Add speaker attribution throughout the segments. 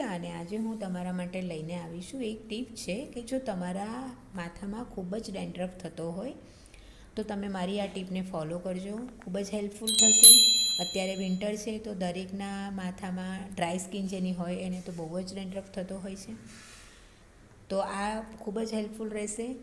Speaker 1: અને આજે હું તમારા માટે લઈને આવી છું એક ટીપ છે કે જો તમારા માથામાં ખૂબ જ ડેન્ડ્રફ થતો હોય, તો તમે મારી આ ટીપને ફોલો કરજો. ખૂબ જ હેલ્પફુલ થશે. અત્યારે વિન્ટર છે તો દરેકના માથામાં ડ્રાય સ્કિન જેની હોય એને તો બહુ જ ડેન્ડ્રફ થતો હોય છે. તો આ ખૂબ જ હેલ્પફુલ રહેશે.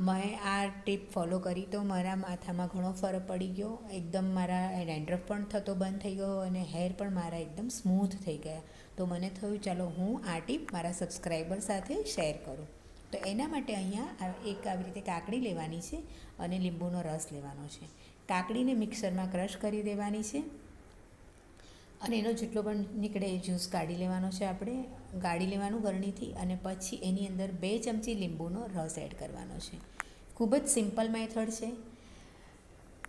Speaker 1: મેં આ ટીપ ફોલો કરી તો મારા માથામાં ઘણો ફરક પડી ગયો. એકદમ મારા ડેન્ડ્રફ પણ થતો બંધ થઈ ગયો અને હેર પણ મારા એકદમ સ્મૂથ થઈ ગયા. તો મને થયું, ચાલો, હું આ ટીપ મારા સબસ્ક્રાઈબર સાથે શેર કરું. તો એના માટે અહીંયા એક આવી રીતે કાકડી લેવાની છે અને લીંબુનો રસ લેવાનો છે. કાકડીને મિક્સરમાં ક્રશ કરી દેવાની છે. અને એનો જેટલો પણ નીકળે એ જ્યુસ કાઢી લેવાનો છે આપણે. ગાળી લેવાનું ગરણીથી અને પછી એની અંદર બે ચમચી લીંબુનો રસ એડ કરવાનો છે. ખૂબ જ સિમ્પલ મેથડ છે.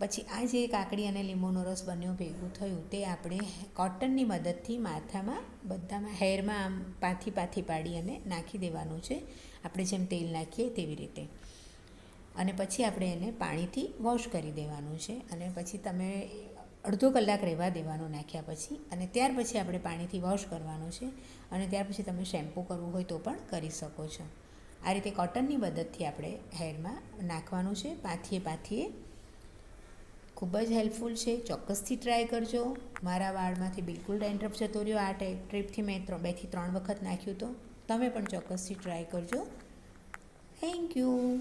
Speaker 1: પછી આ જે કાકડી અને લીંબુનો રસ બન્યો, ભેગું થયું, તે આપણે કોટનની મદદથી માથામાં, બધામાં, હેરમાં આમ પાથી પાથી પાડી અને નાખી દેવાનું છે. આપણે જેમ તેલ નાખીએ તેવી રીતે. અને પછી આપણે એને પાણીથી વોશ કરી દેવાનું છે. અને પછી તમે અડધો કલાક રહેવા દેવાનું નાખ્યા પછી અને ત્યાર પછી આપણે પાણીથી વોશ કરવાનું છે અને ત્યાર પછી તમે શેમ્પૂ કરવું હોય તો પણ કરી શકો છો. આ રીતે કોટનની મદદથી આપણે હેરમાં નાખવાનું છે. પાથીએ પાથીએ. ખૂબ જ હેલ્પફુલ છે. ચોક્કસથી ટ્રાય કરજો. મારા વાળમાંથી બિલકુલ ડેન્ડ્રફ જતો રહ્યો. આ ટ્રીપથી મેં બેથી ત્રણ વખત નાખ્યું તો. તમે પણ ચોક્કસથી ટ્રાય કરજો. Thank you